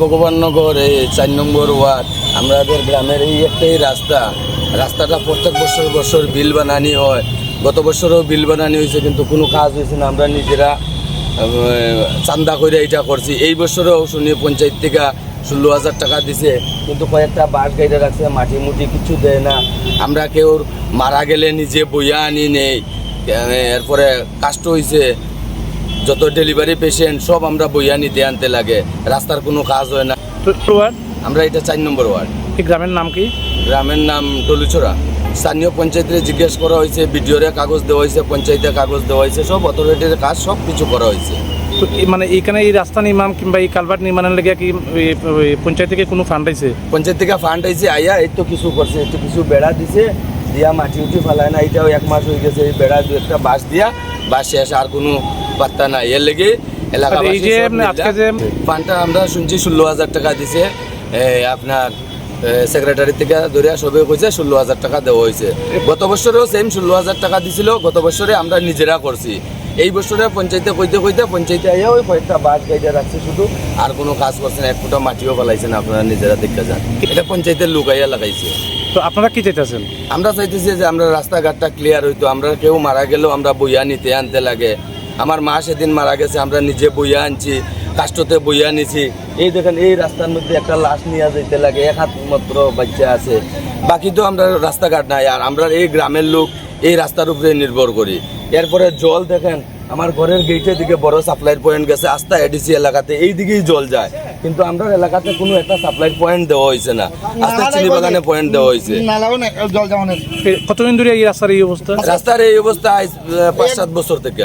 ভগবাননগর এই চার নম্বর ওয়ার্ড। আমাদের গ্রামের এই একটাই রাস্তা। রাস্তাটা প্রত্যেক বছর বছর বিল বানানি হয়। গত বছরও বিল বানানি হয়েছে, কিন্তু কোনো কাজ হয়েছে না। আমরা নিজেরা চান্দা করে এটা করছি। এই বছরও শুনি পঞ্চায়েত থেকে ষোলো হাজার টাকা দিছে, কিন্তু কয়েকটা বাস গাইডে রাখছে, মাটি মুটি কিছু দেয় না। আমরা কেউ মারা গেলে নিজে বইয়া আনি নেই। এরপরে কাষ্ট হয়েছে যত ডেলিভারি পেশেন্ট সব আমরা বইয়া নিতে আনতে লাগে। রাস্তার কোনো কাজ হয় না। আমরা এটা চার নম্বর ওয়ার্ড। গ্রামের নাম কি? গ্রামের নাম টলুছড়া। স্থানীয় পঞ্চায়েতে জিজ্ঞেস করা হয়েছে বিডিওরে কাগজ দেওয়া হয়েছে পঞ্চায়েতে কাগজ দেওয়া হয়েছে সব অথরিটির কাজ সব কিছু করা হয়েছে। মানে এইখানে এই রাস্তা নির্মাণ কিংবা এই কালভার্ট নির্মাণের লেগে কি পঞ্চায়েত থেকে কোনো ফান্ড আইছে? পঞ্চায়েত থেকে ফান্ড আইছে আইয়া এই তো কিছু করছে একটু কিছু বেড়া দিছে দিয়া মাটি উঠি ফেলায় না এটাও এক মাস হয়ে গেছে এই বেড়া দু একটা বাঁশ দিয়া বাঁশ শেষ আর কোনো পাত্তা নাই। এর লেগে ফান্ডটা আমরা শুনছি ষোলো হাজার টাকা দিছে। আপনার সেক্রেটারি থেকে ধরে সবে কইছে ষোলো হাজার টাকা দেওয়া হয়েছে। গত বছরেও সেম ষোলো হাজার টাকা দিছিল গত বছরে আমরা নিজেরা করছি। এই বছরে পঞ্চায়েতে কইতে কইতে পঞ্চায়েতে আইয়া ওই কয়েকটা বাস গাইডে রাখছে শুধু আর কোনো কাজ করছে না এক ফুটা মাটিও ফেলাইছে না আপনারা নিজেরা দেখতে যান। এটা পঞ্চায়েতের লোক আইয়া লাগাইছে। তো আপনারা কি চাইতেছেন? আমরা চাইতেছি যে আমরা রাস্তাঘাটটা ক্লিয়ার হইতো আমরা কেউ মারা গেলেও আমরা বইয়া নিতে আনতে লাগে। আমার মা সেদিন মারা গেছে আমরা নিজে বইয়া আনছি কাষ্টতে বইয়া নিছি। এই দেখেন এই রাস্তার মধ্যে একটা লাশ নিয়ে যেতে লাগে এক হাত মাত্র বাচ্চা আছে। বাকি তো আমরা রাস্তাঘাট নাই আর আমরা এই গ্রামের লোক এই রাস্তার উপরে নির্ভর করি। এরপরে জল দেখেন আমার ঘরের গেটের দিকে বড় সাপ্লাই পয়েন্ট গেছে আস্তা এডিসি এলাকাতে এই দিকেই জল যায়। কিন্তু আমরা এলাকাতে কোনো একটা সাপ্লাই পয়েন্ট দেওয়া হয়েছে না আস্তা চিনি বাগানে পয়েন্ট দেওয়া হয়েছে কতদিন ধরে এই রাস্তার এই অবস্থা? রাস্তার এই অবস্থা পাঁচ সাত বছর থেকে।